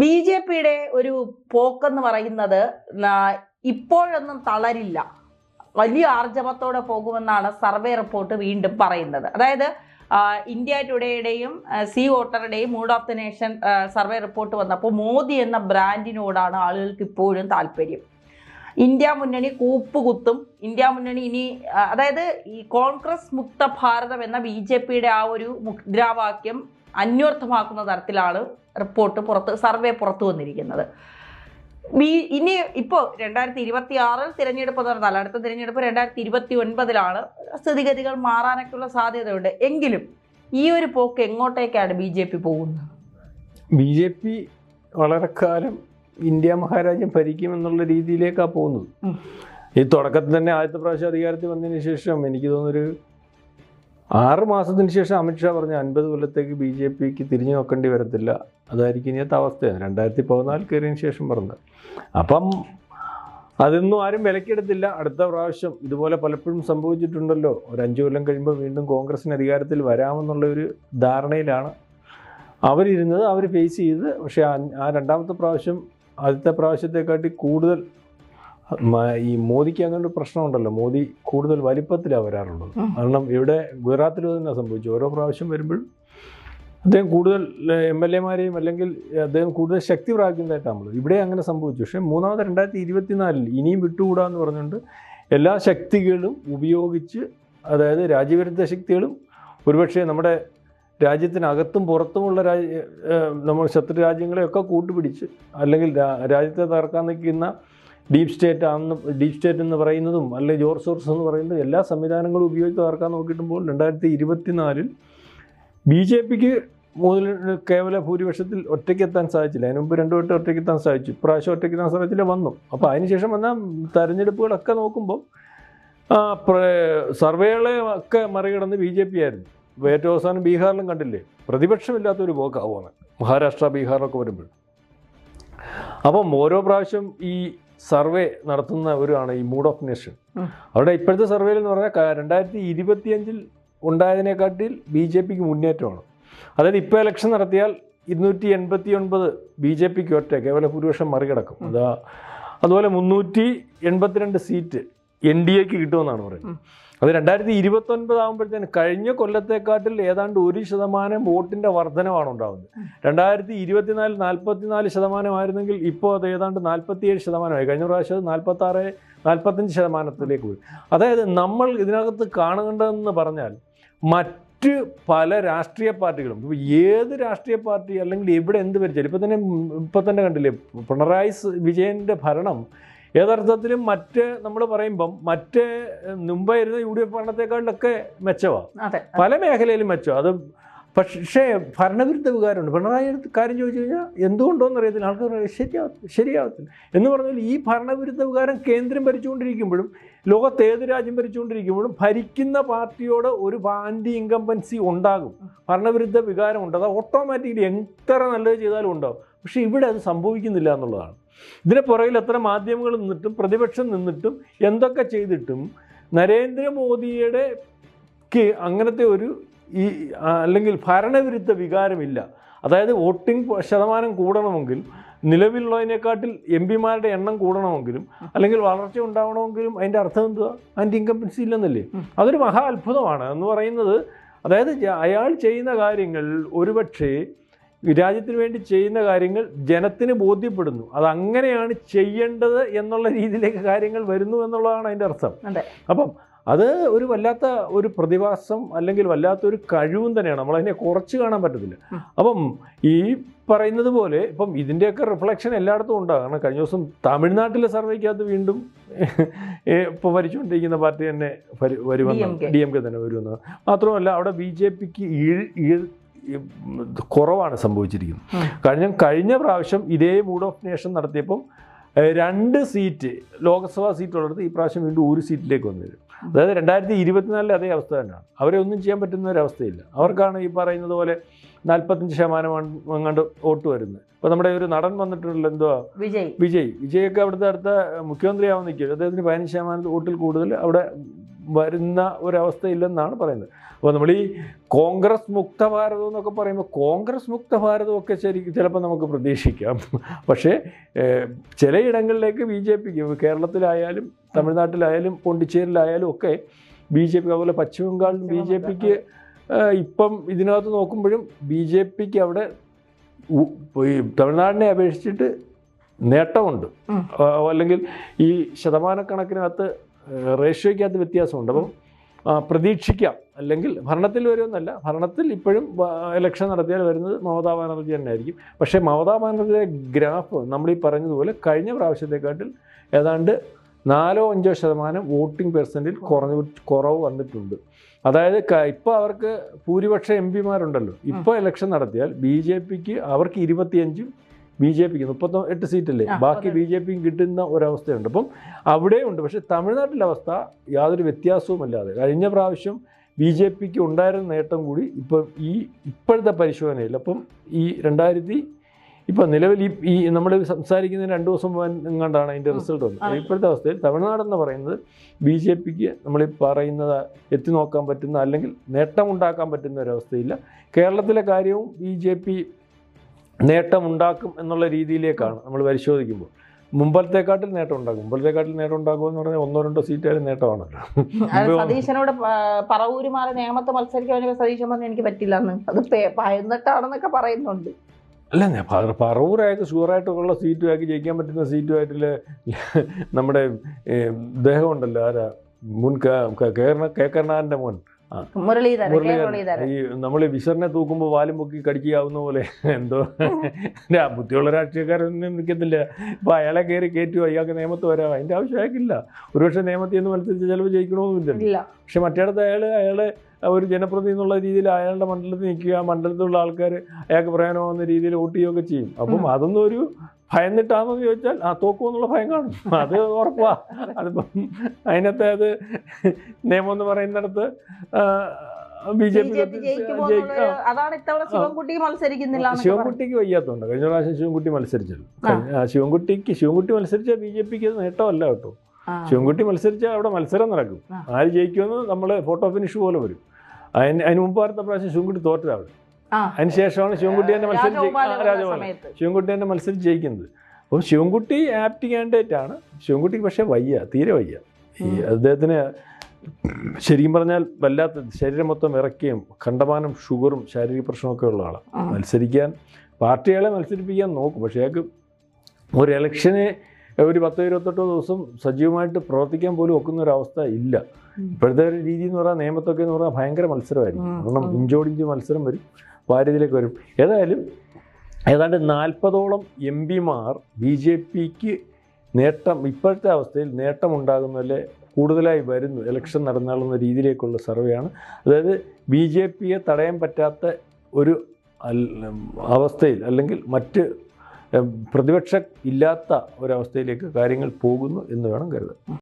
B J പിയുടെ ഒരു പോക്കെന്ന് പറയുന്നത് ഇപ്പോഴൊന്നും തളരില്ല. വലിയ ആർജവത്തോടെ പോകുമെന്നാണ് സർവേ റിപ്പോർട്ട് വീണ്ടും പറയുന്നത്. അതായത് ഇന്ത്യ ടുഡേയുടെയും C വോട്ടറുടെയും mood of the nation survey report വന്നപ്പോൾ മോദി എന്ന ബ്രാൻഡിനോടാണ് ആളുകൾക്ക് ഇപ്പോഴും താല്പര്യം. ഇന്ത്യ മുന്നണി കൂപ്പുകുത്തും ഇന്ത്യ മുന്നണി ഇനി അതായത് ഈ കോൺഗ്രസ് മുക്ത ഭാരതം എന്ന ബി ജെ പിയുടെ ആ ഒരു മുദ്രാവാക്യം അന്വർത്ഥമാക്കുന്ന തരത്തിലാണ് റിപ്പോർട്ട് പുറത്ത് സർവേ പുറത്തു വന്നിരിക്കുന്നത്. ബി ഇനി ഇപ്പോൾ രണ്ടായിരത്തി ഇരുപത്തി ആറിൽ തിരഞ്ഞെടുപ്പ് നടന്നാൽ അടുത്ത തിരഞ്ഞെടുപ്പ് രണ്ടായിരത്തി ഇരുപത്തി ഒൻപതിലാണ് സ്ഥിതിഗതികൾ മാറാനൊക്കെയുള്ള സാധ്യതയുണ്ട്. എങ്കിലും ഈ ഒരു പോക്ക് എങ്ങോട്ടേക്കാണ് ബി ജെ പി പോകുന്നത്? ബി ജെ പി വളരെ കാലം ഇന്ത്യ മഹാരാജ്യം ഭരിക്കുമെന്നുള്ള രീതിയിലേക്കാണ് പോകുന്നത്. ഈ തുടക്കത്തിൽ തന്നെ ആദ്യത്തെ പ്രാവശ്യം അധികാരത്തിൽ വന്നതിന് ശേഷം എനിക്ക് തോന്നുന്നൊരു ആറ് മാസത്തിന് ശേഷം അമിത്ഷാ പറഞ്ഞ അൻപത് കൊല്ലത്തേക്ക് ബി ജെ പിക്ക് തിരിഞ്ഞു നോക്കേണ്ടി വരത്തില്ല. അതായിരിക്കും ഇനിയത്തെ അവസ്ഥയാണ് രണ്ടായിരത്തി പതിനാല് കയറിയതിന് ശേഷം പറഞ്ഞത് അപ്പം അതൊന്നും ആരും വിലക്കെടുത്തില്ല അടുത്ത പ്രാവശ്യം ഇതുപോലെ പലപ്പോഴും സംഭവിച്ചിട്ടുണ്ടല്ലോ. ഒരു അഞ്ചു കൊല്ലം കഴിയുമ്പോൾ വീണ്ടും കോൺഗ്രസിന് അധികാരത്തിൽ വരാമെന്നുള്ള ഒരു ധാരണയിലാണ് അവരിരുന്നത് അവർ ഫേസ് ചെയ്ത് പക്ഷേ ആ- രണ്ടാമത്തെ പ്രാവശ്യം ആദ്യത്തെ പ്രാവശ്യത്തെക്കാട്ടി കൂടുതൽ ഈ മോദിക്ക് അങ്ങനെ ഒരു പ്രശ്നമുണ്ടല്ലോ. മോദി കൂടുതൽ വലിപ്പത്തിലാണ് വരാറുള്ളത്. കാരണം ഇവിടെ ഗുജറാത്തിൽ തന്നെ സംഭവിച്ചു. ഓരോ പ്രാവശ്യം വരുമ്പോഴും അദ്ദേഹം കൂടുതൽ എം എൽ എമാരെയും അല്ലെങ്കിൽ അദ്ദേഹം കൂടുതൽ ശക്തി പ്രാപിക്കുന്നതായിട്ടാണല്ലോ ഇവിടെ അങ്ങനെ സംഭവിച്ചു. പക്ഷേ മൂന്നാമത് രണ്ടായിരത്തി ഇരുപത്തിനാലിൽ ഇനിയും വിട്ടുകൂടാന്ന് പറഞ്ഞുകൊണ്ട് എല്ലാ ശക്തികളും ഉപയോഗിച്ച് അതായത് രാജ്യവിരുദ്ധ ശക്തികളും ഒരുപക്ഷെ നമ്മുടെ രാജ്യത്തിനകത്തും പുറത്തുമുള്ള രാജ്യ നമ്മൾ ശത്രു രാജ്യങ്ങളെയൊക്കെ കൂട്ടുപിടിച്ച് അല്ലെങ്കിൽ രാജ്യത്തെ തകർക്കാൻ നിൽക്കുന്ന ഡീപ് സ്റ്റേറ്റ് ആണെന്ന് ഡീപ് സ്റ്റേറ്റ് എന്ന് പറയുന്നതും അല്ലെങ്കിൽ ജോർ സോർസ് എന്ന് പറയുന്നതും എല്ലാ സംവിധാനങ്ങളും ഉപയോഗിച്ച് തകർക്കാൻ നോക്കിയിട്ടുമ്പോൾ രണ്ടായിരത്തി ഇരുപത്തിനാലിൽ ബി ജെ പിക്ക് മുതൽ കേവല ഭൂരിപക്ഷത്തിൽ ഒറ്റയ്ക്ക് എത്താൻ സാധിച്ചില്ല. അതിന് മുമ്പ് രണ്ടു വട്ടം ഒറ്റയ്ക്ക് എത്താൻ സാധിച്ചു. ഇപ്രാവശ്യം ഒറ്റയ്ക്ക് എത്താൻ സാധിച്ചില്ല വന്നു. അപ്പോൾ അതിനുശേഷം വന്ന തെരഞ്ഞെടുപ്പുകളൊക്കെ നോക്കുമ്പോൾ സർവേകളെ ഒക്കെ മറികടന്ന് ബി ജെ പി ആയിരുന്നു. ഏറ്റവും അവസാനം ബീഹാറിലും കണ്ടില്ലേ? പ്രതിപക്ഷമില്ലാത്തൊരു പോക്കാവുകയാണ് മഹാരാഷ്ട്ര ബീഹാറിലൊക്കെ വരുമ്പോൾ. അപ്പം ഓരോ പ്രാവശ്യം ഈ സർവേ നടത്തുന്ന ഒരാണ് ഈ മൂഡ് ഓഫ് നേഷൻ. അവരുടെ അവിടെ ഇപ്പോഴത്തെ സർവേയിൽ എന്ന് പറഞ്ഞാൽ രണ്ടായിരത്തി ഇരുപത്തിയഞ്ചിൽ ഉണ്ടായതിനെക്കാട്ടിൽ ബി ജെ പിക്ക് മുന്നേറ്റമാണ്. അതായത് ഇപ്പോൾ ഇലക്ഷൻ നടത്തിയാൽ ഇരുന്നൂറ്റി എൺപത്തി ഒൻപത് ബി ജെ പിക്ക് ഒറ്റ കേവല ഭൂരിപക്ഷം മറികടക്കും. അതാ അതുപോലെ മുന്നൂറ്റി എൺപത്തിരണ്ട് സീറ്റ് എൻ ഡി എക്ക് കിട്ടുമെന്നാണ് പറയുന്നത്. അത് രണ്ടായിരത്തി ഇരുപത്തൊൻപത് ആകുമ്പോഴത്തേന് കഴിഞ്ഞ കൊല്ലത്തെക്കാട്ടിൽ ഏതാണ്ട് ഒരു ശതമാനം വോട്ടിന്റെ വർധനമാണ് ഉണ്ടാകുന്നത് രണ്ടായിരത്തി ഇരുപത്തിനാലിൽ നാൽപ്പത്തിനാല് ശതമാനമായിരുന്നെങ്കിൽ ഇപ്പോൾ അത് ഏതാണ്ട് നാൽപ്പത്തിയേഴ് ശതമാനമായി. കഴിഞ്ഞ പ്രാവശ്യം അത് നാൽപ്പത്താറ് നാൽപ്പത്തഞ്ച് ശതമാനത്തിലേക്ക് പോയി. അതായത് നമ്മൾ ഇതിനകത്ത് കാണേണ്ടതെന്ന് പറഞ്ഞാൽ മറ്റ് പല രാഷ്ട്രീയ പാർട്ടികളും ഇപ്പോൾ ഏത് രാഷ്ട്രീയ പാർട്ടി അല്ലെങ്കിൽ എവിടെ എന്ത് വരിച്ചാലും ഇപ്പം തന്നെ ഇപ്പം തന്നെ കണ്ടില്ലേ പിണറായി വിജയന്റെ ഭരണം യഥാർത്ഥത്തിലും മറ്റ് നമ്മൾ പറയുമ്പം മറ്റ് മുമ്പായിരുന്ന യു ഡി എഫ് ഭരണത്തെക്കാളിലൊക്കെ മെച്ചമാണ് പല മേഖലയിലും മെച്ചം അത് പക്ഷേ ഭരണവിരുദ്ധ വികാരമുണ്ട് പിണറായി കാര്യം ചോദിച്ചു കഴിഞ്ഞാൽ എന്തുകൊണ്ടോന്ന് അറിയത്തില്ല ആൾക്കാർ ശരിയാവത്തില്ല ശരിയാവത്തില്ല. എന്ന് പറഞ്ഞാൽ ഈ ഭരണവിരുദ്ധ വികാരം കേന്ദ്രം ഭരിച്ചുകൊണ്ടിരിക്കുമ്പോഴും ലോകത്ത് ഏത് രാജ്യം ഭരിച്ചുകൊണ്ടിരിക്കുമ്പോഴും ഭരിക്കുന്ന പാർട്ടിയോട് ഒരു ആന്റി ഇൻകമ്പൻസി ഉണ്ടാകും. ഭരണവിരുദ്ധ വികാരമുണ്ട് അത് ഓട്ടോമാറ്റിക്കലി എത്ര നല്ലത് ചെയ്താലും ഉണ്ടാകും പക്ഷേ ഇവിടെ അത് സംഭവിക്കുന്നില്ല എന്നുള്ളതാണ്. ഇതിന് പുറകിൽ എത്ര മാധ്യമങ്ങൾ നിന്നിട്ടും പ്രതിപക്ഷം നിന്നിട്ടും എന്തൊക്കെ ചെയ്തിട്ടും നരേന്ദ്രമോദിയുടെ അങ്ങനത്തെ ഒരു ഈ അല്ലെങ്കിൽ ഭരണവിരുദ്ധ വികാരമില്ല. അതായത് വോട്ടിംഗ് ശതമാനം കൂടണമെങ്കിൽ നിലവിലുള്ളതിനെക്കാട്ടിൽ എം പിമാരുടെ എണ്ണം കൂടണമെങ്കിലും അല്ലെങ്കിൽ വളർച്ച ഉണ്ടാവണമെങ്കിലും അതിന്റെ അർത്ഥം എന്തുവാ? അതിന്റെ ഇൻകംപൻസി ഇല്ലെന്നല്ലേ? അതൊരു മഹാ അത്ഭുതമാണ് എന്ന് പറയുന്നത്. അതായത് അയാൾ ചെയ്യുന്ന കാര്യങ്ങൾ ഒരുപക്ഷേ രാജ്യത്തിന് വേണ്ടി ചെയ്യുന്ന കാര്യങ്ങൾ ജനത്തിന് ബോധ്യപ്പെടുന്നു അത് അങ്ങനെയാണ് ചെയ്യേണ്ടത് എന്നുള്ള രീതിയിലേക്ക് കാര്യങ്ങൾ വരുന്നു എന്നുള്ളതാണ് അതിന്റെ അർത്ഥം. അപ്പം അത് ഒരു വല്ലാത്ത ഒരു പ്രതിഭാസം അല്ലെങ്കിൽ വല്ലാത്തൊരു കഴിവും തന്നെയാണ് നമ്മളതിനെ കുറച്ച് കാണാൻ പറ്റത്തില്ല. അപ്പം ഈ പറയുന്നത് പോലെ ഇപ്പം ഇതിന്റെയൊക്കെ റിഫ്ലക്ഷൻ എല്ലായിടത്തും ഉണ്ടാകും കാരണം കഴിഞ്ഞ ദിവസം തമിഴ്നാട്ടിലെ സർവേക്കകത്ത് വീണ്ടും ഇപ്പോൾ ഭരിച്ചുകൊണ്ടിരിക്കുന്ന പാർട്ടി തന്നെ വരു- വരുമെന്ന്. ഡി എം കെ തന്നെ വരുമെന്ന് മാത്രമല്ല അവിടെ ബി ജെ പിക്ക് കുറവാണ് സംഭവിച്ചിരിക്കുന്നത്. കഴിഞ്ഞ കഴിഞ്ഞ പ്രാവശ്യം ഇതേ മൂഡ് ഓഫ് നേഷൻ നടത്തിയപ്പം രണ്ട് സീറ്റ് ലോക്സഭാ സീറ്റുള്ളിടത്ത് ഈ പ്രാവശ്യം വീണ്ടും ഒരു സീറ്റിലേക്ക് വന്നു വരും അതായത് രണ്ടായിരത്തി ഇരുപത്തിനാലിലെ അതേ അവസ്ഥ തന്നെയാണ്. അവരെ ഒന്നും ചെയ്യാൻ പറ്റുന്ന ഒരു അവസ്ഥയില്ല. അവർക്കാണ് ഈ പറയുന്നത് പോലെ നാൽപ്പത്തഞ്ച് ശതമാനമാണ് എങ്ങാണ്ട് വോട്ട് വരുന്നത്. ഇപ്പോൾ നമ്മുടെ ഒരു നടൻ വന്നിട്ടുള്ള എന്തുവാ വിജയ്. വിജയ്. വിജയൊക്കെ അവിടുത്തെ അടുത്ത മുഖ്യമന്ത്രിയാവാൻ നിൽക്കുകയാണ്. അദ്ദേഹത്തിന് പതിനഞ്ച് ശതമാനം വോട്ടിൽ കൂടുതൽ അവിടെ വരുന്ന ഒരവസ്ഥയില്ലെന്നാണ് പറയുന്നത്. അപ്പോൾ നമ്മൾ ഈ കോൺഗ്രസ് മുക്ത ഭാരതം എന്നൊക്കെ പറയുമ്പോൾ കോൺഗ്രസ് മുക്ത ഭാരതമൊക്കെ ശരിക്കും ചിലപ്പോൾ നമുക്ക് പ്രതീക്ഷിക്കാം. പക്ഷേ ചിലയിടങ്ങളിലേക്ക് ബി ജെ പിക്ക് കേരളത്തിലായാലും തമിഴ്നാട്ടിലായാലും പോണ്ടിച്ചേരിയിലായാലും ഒക്കെ ബി ജെ പി അതുപോലെ പശ്ചിമ ബംഗാളിലും ബി ജെ പിക്ക് ഇപ്പം ഇതിനകത്ത് നോക്കുമ്പോഴും ബി ജെ പിക്ക് അവിടെ ഈ തമിഴ്നാടിനെ അപേക്ഷിച്ചിട്ട് നേട്ടമുണ്ട്. അല്ലെങ്കിൽ ഈ ശതമാനക്കണക്കിനകത്ത് റേഷ്യോയ്ക്കകത്ത് വ്യത്യാസമുണ്ട്. അപ്പം പ്രതീക്ഷിക്കാം. അല്ലെങ്കിൽ ഭരണത്തിൽ വരുമെന്നല്ല ഭരണത്തിൽ ഇപ്പോഴും ഇലക്ഷൻ നടത്തിയാൽ വരുന്നത് മമതാ ബാനർജി തന്നെ ആയിരിക്കും പക്ഷേ മമതാ ബാനർജിയുടെ ഗ്രാഫ് നമ്മൾ ഈ പറഞ്ഞതുപോലെ കഴിഞ്ഞ പ്രാവശ്യത്തെക്കാട്ടിൽ ഏതാണ്ട് നാലോ അഞ്ചോ ശതമാനം വോട്ടിംഗ് പെർസെന്റിൽ കുറഞ്ഞ കുറവ് വന്നിട്ടുണ്ട്. അതായത് ഇപ്പോൾ അവർക്ക് ഭൂരിപക്ഷ എം പിമാരുണ്ടല്ലോ. ഇപ്പോൾ ഇലക്ഷൻ നടത്തിയാൽ ബി ജെ പിക്ക് അവർക്ക് ഇരുപത്തിയഞ്ചും ബി ജെ പിക്ക് മുപ്പത്തി എട്ട് സീറ്റല്ലേ? ബാക്കി. ബി ജെ പിക്ക് കിട്ടുന്ന ഒരവസ്ഥയുണ്ട്. അപ്പം അവിടെയുണ്ട്. പക്ഷേ തമിഴ്നാട്ടിലെ അവസ്ഥ യാതൊരു വ്യത്യാസവുമില്ലാതെ. കഴിഞ്ഞ പ്രാവശ്യം ബി ജെ പിക്ക് ഉണ്ടായിരുന്ന നേട്ടം കൂടി ഇപ്പം ഈ ഇപ്പോഴത്തെ പരിശോധനയിൽ അപ്പം ഈ രണ്ടായിരത്തി ഇപ്പം നിലവിൽ ഈ ഈ നമ്മൾ സംസാരിക്കുന്നതിന് രണ്ട് ദിവസം എങ്ങാണ്ടാണ് അതിന്റെ റിസൾട്ട് വന്നത്. ഇപ്പോഴത്തെ അവസ്ഥയിൽ തമിഴ്നാടെന്ന് പറയുന്നത് ബി ജെ പിക്ക് നമ്മൾ പറയുന്നത് എത്തി നോക്കാൻ പറ്റുന്ന അല്ലെങ്കിൽ നേട്ടമുണ്ടാക്കാൻ പറ്റുന്ന ഒരവസ്ഥയില്ല. കേരളത്തിലെ കാര്യവും ബി ജെ പി നേട്ടമുണ്ടാക്കും എന്നുള്ള രീതിയിലേക്കാണ് നമ്മൾ പരിശോധിക്കുമ്പോൾ. മുമ്പലത്തെക്കാട്ടിൽ നേട്ടം ഉണ്ടാകും മുമ്പലത്തെക്കാട്ടിൽ നേട്ടം ഉണ്ടാക്കുമെന്ന് പറഞ്ഞാൽ ഒന്നോ രണ്ടോ സീറ്റായാലും നേട്ടമാണല്ലോ. സതീശനോട് പറവൂര് മാറി നേമത്ത് മത്സരിക്കാൻ സതീശൻ പറഞ്ഞ് എനിക്ക് പറ്റില്ല എന്ന്. അത് പയന്നിട്ടാണെന്നൊക്കെ പറയുന്നുണ്ട്. അല്ല പറവൂരായിട്ട് ഷുവറായിട്ടുള്ള സീറ്റുമാക്കി ജയിക്കാൻ പറ്റുന്ന സീറ്റുമായിട്ടില്ല? നമ്മുടെ ദേഹമുണ്ടല്ലോ. ആരാ? മുൻ കേരള കെ കരുണാകരന്റെ മോൻ. മുരളീധരൻ ഈ നമ്മൾ വിശറിനെ തൂക്കുമ്പോൾ വാലും പൊക്കി കടിക്കാവുന്ന പോലെ എന്തോ. ബുദ്ധിയുള്ള രാഷ്ട്രീയക്കാരൊന്നും നിൽക്കത്തില്ല ഇപ്പൊ അയാളെ കയറി കയറ്റുമോ അയാൾക്ക് നിയമത്ത് വരാം അതിന്റെ ആവശ്യം അയാൾക്കില്ല ഒരുപക്ഷെ നിയമത്തിൽ നിന്ന് മത്സരിച്ച് ചിലവ് ജയിക്കണമെന്നില്ല പക്ഷെ മറ്റേടത്ത് അയാൾ അയാളെ ഒരു ജനപ്രതി എന്നുള്ള രീതിയിൽ അയാളുടെ മണ്ഡലത്തിൽ നിൽക്കുക മണ്ഡലത്തിലുള്ള ആൾക്കാർ അയാൾക്ക് പ്രയോജനമാകുന്ന രീതിയിൽ വോട്ട് ചെയ്യുകയൊക്കെ ചെയ്യും. അപ്പം അതൊന്നും ഒരു ഭയന്നിട്ടാണെന്ന് ചോദിച്ചാൽ ആ തോക്കുമെന്നുള്ള ഭയം കാണും. അത് ഉറപ്പാ. അതിപ്പം അതിനകത്ത് അത് നിയമം എന്ന് പറയുന്നിടത്ത് ബി ജെ പി ശിവൻകുട്ടിക്ക് വയ്യാത്തതുണ്ട് കഴിഞ്ഞ പ്രാവശ്യം ശിവൻകുട്ടി മത്സരിച്ചല്ലോ ആ, ശിവൻകുട്ടിക്ക് ശിവൻകുട്ടി മത്സരിച്ച ബി ജെ പിക്ക് നേട്ടമല്ല കേട്ടോ. ശിവൻകുട്ടി മത്സരിച്ചാൽ അവിടെ മത്സരം നടക്കും. ആര് ജയിക്കുമെന്ന് നമ്മൾ ഫോട്ടോ ഫിനിഷ് പോലെ വരും. അതിന് അതിന് മുമ്പ് അടുത്ത പ്രാവശ്യം ശിവൻകുട്ടി തോറ്റത് അവിടെ. ആ. അതിന് ശിവൻകുട്ടി തന്നെ മത്സരിച്ച് സമയത്ത് ശിവൻകുട്ടി തന്നെ മത്സരിച്ച് ജയിക്കുന്നത് അപ്പം ശിവൻകുട്ടി ആപ്റ്റ് കാൻഡിഡേറ്റ് ആണ് ശിവൻകുട്ടിക്ക് പക്ഷേ വയ്യ തീരെ വയ്യ ഈ. അദ്ദേഹത്തിന് ശരിക്കും പറഞ്ഞാൽ വല്ലാത്ത ശരീരം മൊത്തം ഇറക്കുകയും കണ്ടമാനം ഷുഗറും ശാരീരിക പ്രശ്നമൊക്കെ ഉള്ള ആളാണ്. മത്സരിക്കാൻ പാർട്ടികളെ മത്സരിപ്പിക്കാൻ നോക്കും പക്ഷേ അയാൾക്ക് ഒരു ഇലക്ഷന് ഒരു പത്തോ ഇരുപത്തെട്ടോ ദിവസം സജീവമായിട്ട് പ്രവർത്തിക്കാൻ പോലും ഒക്കുന്ന ഒരു അവസ്ഥ ഇല്ല. ഇപ്പോഴത്തെ ഒരു രീതി എന്ന് പറഞ്ഞാൽ നിയമത്തൊക്കെ എന്ന് പറഞ്ഞാൽ ഭയങ്കര മത്സരമായിരിക്കും കാരണം. ഇഞ്ചോടിഞ്ച് മത്സരം വരും വാര്യതിലേക്ക് വരും. ഏതായാലും ഏതാണ്ട് നാൽപ്പതോളം എം പിമാർ ബി ജെ പിക്ക് നേട്ടം ഇപ്പോഴത്തെ അവസ്ഥയിൽ നേട്ടമുണ്ടാകുന്നതിൽ കൂടുതലായി വരുന്നു. ഇലക്ഷൻ നടന്നാളുന്ന രീതിയിലേക്കുള്ള സർവേയാണ്. അതായത് ബി ജെ പിയെ തടയാൻ പറ്റാത്ത ഒരു അവസ്ഥയിൽ അല്ലെങ്കിൽ മറ്റ് പ്രതിപക്ഷ ഇല്ലാത്ത ഒരവസ്ഥയിലേക്ക് കാര്യങ്ങൾ പോകുന്നു എന്ന് വേണം കരുതാൻ.